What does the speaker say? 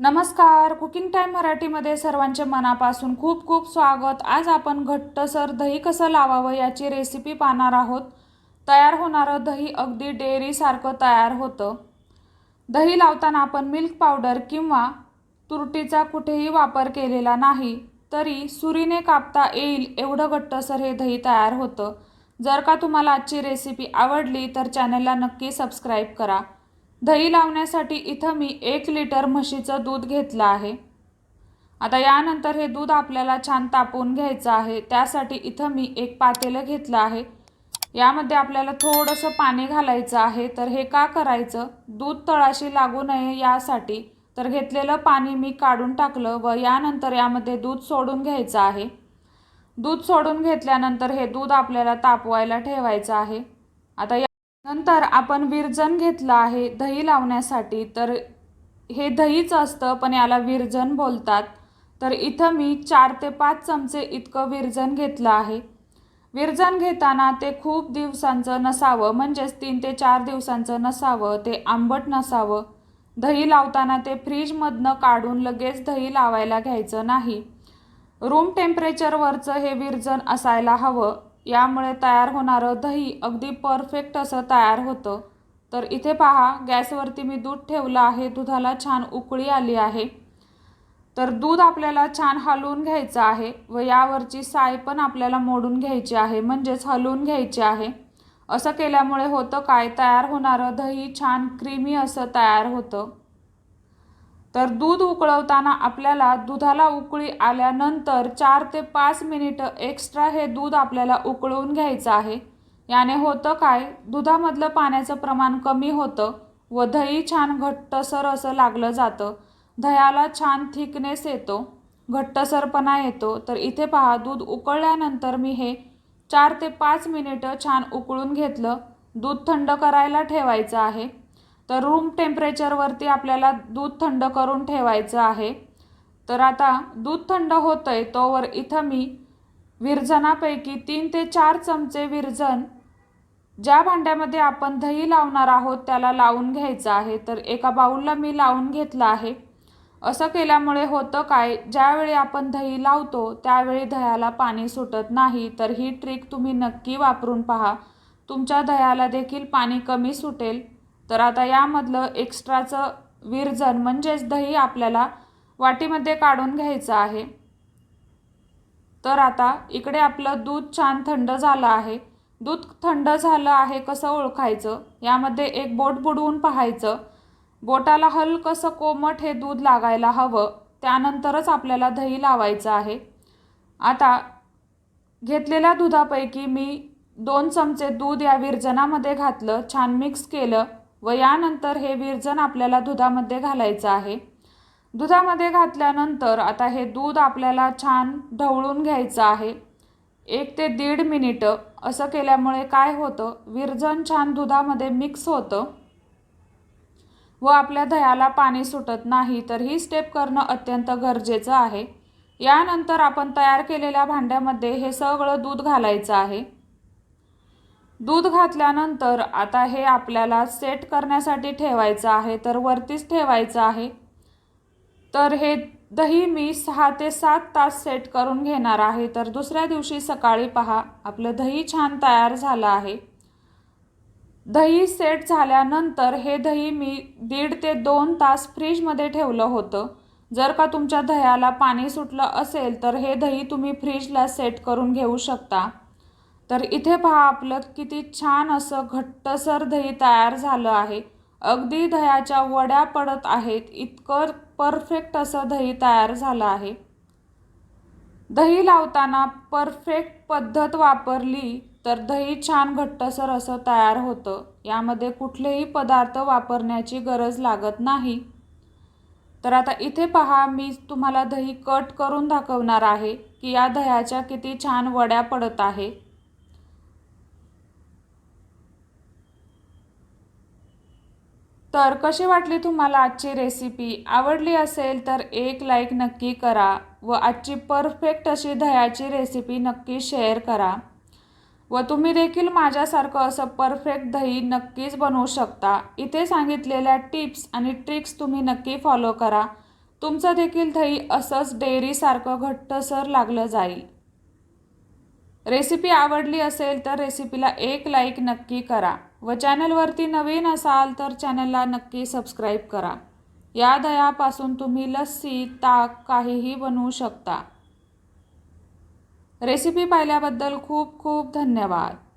नमस्कार. Cooking time मराठीमध्ये सर्वांचे मनापासून खूप खूप स्वागत. आज आपण घट्टसर दही कसं लावावं याची रेसिपी पाहणार आहोत. तयार होणारं दही अगदी डेअरीसारखं तयार होतं. दही लावताना आपण मिल्क पावडर किंवा तुरटीचा कुठेही वापर केलेला नाही तरी सुरीने कापता येईल एवढं घट्टसर हे दही तयार होतं. जर का तुम्हाला आजची रेसिपी आवडली तर चॅनलला नक्की सबस्क्राईब करा. दही लावण्यासाठी इथं मी एक लिटर म्हशीचं दूध घेतलं आहे. आता यानंतर हे दूध आपल्याला छान तापवून घ्यायचं आहे. त्यासाठी इथं मी एक पातेलं घेतलं आहे. यामध्ये आपल्याला थोडंसं पाणी घालायचं आहे. तर हे का करायचं? दूध तळाशी लागू नये यासाठी. तर घेतलेलं पाणी मी काढून टाकलं व यानंतर यामध्ये दूध सोडून घ्यायचं आहे. दूध सोडून घेतल्यानंतर हे दूध आपल्याला तापवायला ठेवायचं आहे. आता या नंतर आपण विरजन घेतलं आहे दही लावण्यासाठी तर हे दहीच असतं पण याला विरजन बोलतात. तर इथं मी चार ते पाच चमचे इतकं विरजन घेतलं आहे. विरजन घेताना ते खूप दिवसांचं नसावं म्हणजेच तीन ते चार दिवसांचं नसावं ते आंबट नसावं. दही लावताना ते फ्रीजमधनं काढून लगेच दही लावायला घ्यायचं नाही. रूम टेम्परेचरवरचं हे विरजन असायला हवं. यामुळे तयार होणारं दही अगदी परफेक्ट असं तयार होतं. तर इथे पहा गॅसवरती मी दूध ठेवलं आहे दुधाला छान उकळी आली आहे. तर दूध आपल्याला छान हलवून घ्यायचं आहे व यावरची साय पण आपल्याला मोडून घ्यायची आहे म्हणजेच हलवून घ्यायची आहे. असं केल्यामुळे होतं काय? तयार होणारं दही छान क्रीमी असं तयार होतं. तर दूध उकळवताना आपल्याला दुधाला उकळी आल्यानंतर चार ते पाच मिनिटं एक्स्ट्रा हे दूध आपल्याला उकळवून घ्यायचं आहे. याने होतं काय? दुधामधलं पाण्याचं प्रमाण कमी होतं व दही छान घट्टसर असं लागलं जातं. दह्याला छान थिकनेस येतो घट्टसरपणा येतो. तर इथे पहा दूध उकळल्यानंतर मी हे चार ते पाच मिनिटं छान उकळून घेतलं. दूध थंड करायला ठेवायचं आहे. तर रूम टेम्परेचरवरती आपल्याला दूध थंड करून ठेवायचं आहे. तर आता दूध थंड होतं आहे तोवर इथं मी विरजनापैकी तीन ते चार चमचे विरजन ज्या भांड्यामध्ये आपण दही लावणार आहोत त्याला लावून घ्यायचं आहे. तर एका बाऊलला मी लावून घेतलं आहे. असं केल्यामुळे होतं काय? ज्यावेळी आपण दही लावतो त्यावेळी दह्याला पाणी सुटत नाही. तर ही ट्रिक तुम्ही नक्की वापरून पहा. तुमच्या दह्याला देखील पाणी कमी सुटेल. तर आता यामधलं एक्स्ट्राचं विरजन म्हणजेच दही आपल्याला वाटीमध्ये काढून घ्यायचं आहे. तर आता इकडे आपलं दूध छान थंड झालं आहे. दूध थंड झालं आहे कसं ओळखायचं? यामध्ये एक बोट बुडवून पाहायचं. बोटाला हलकंसं कोमट हे दूध लागायला हवं. त्यानंतरच आपल्याला दही लावायचं आहे. आता घेतलेल्या दुधापैकी मी दोन चमचे दूध या विरजनामध्ये घातलं. छान मिक्स केलं. व यानंतर हे विरजन आपल्याला दुधामध्ये घालायचं आहे. दुधामध्ये घातल्यानंतर आता हे दूध आपल्याला छान ढवळून घ्यायचं आहे. एक ते दीड मिनिटं असं केल्यामुळे काय होतं? विरजन छान दुधामध्ये मिक्स होतं. व आपल्या दह्याला पाणी सुटत नाही तर ही स्टेप करणं अत्यंत गरजेचं आहे. यानंतर आपण तयार केलेल्या भांड्यामध्ये हे सगळं दूध घालायचं आहे. दूध घातल्यानंतर आता हे आपल्याला सेट करण्यासाठी ठेवायचं आहे तर वरतीच ठेवायचं आहे. तर हे दही मी सहा ते सात तास सेट करून घेणार आहे. तर दुसऱ्या दिवशी सकाळी पहा आपलं दही छान तयार झालं आहे. दही सेट झाल्यानंतर हे दही मी दीड ते दोन तास फ्रीजमध्ये ठेवलं होतं. जर का तुमच्या दह्याला पाणी सुटलं असेल तर हे दही तुम्ही फ्रीजला सेट करून घेऊ शकता. तर इथे पहा आपलं किती छान असं घट्टसर दही तयार झालं आहे. अगदी दह्याच्या वड्या पडत आहेत. इतकं परफेक्ट असं दही तयार झालं आहे. दही लावताना परफेक्ट पद्धत वापरली तर दही छान घट्टसर असं तयार होतं. यामध्ये कुठलेही पदार्थ वापरण्याची गरज लागत नाही. तर आता इथे पहा मी तुम्हाला दही कट करून दाखवणार आहे की या दह्याच्या किती छान वड्या पडत आहे. तर कशी वाटली तुम्हाला आजची रेसिपी आवडली असेल तर एक लाईक नक्की करा व आजची परफेक्ट अशी दह्याची रेसिपी नक्की शेअर करा. व तुम्ही देखील माझ्यासारखं असं परफेक्ट दही नक्कीच बनवू शकता. इथे सांगितलेल्या टिप्स आणि ट्रिक्स तुम्ही नक्की फॉलो करा. तुमचं देखील दही असंच डेअरीसारखं घट्टसर लागलं जाईल. रेसिपी आवडली असेल तर रेसिपीला एक लाईक नक्की करा. व चॅनलवरती नवीन असाल तर चॅनलला नक्की सबस्क्राईब करा. या दह्यापासून तुम्ही लस्सी ताक काहीही बनवू शकता. रेसिपी पाहिल्याबद्दल खूप खूप धन्यवाद.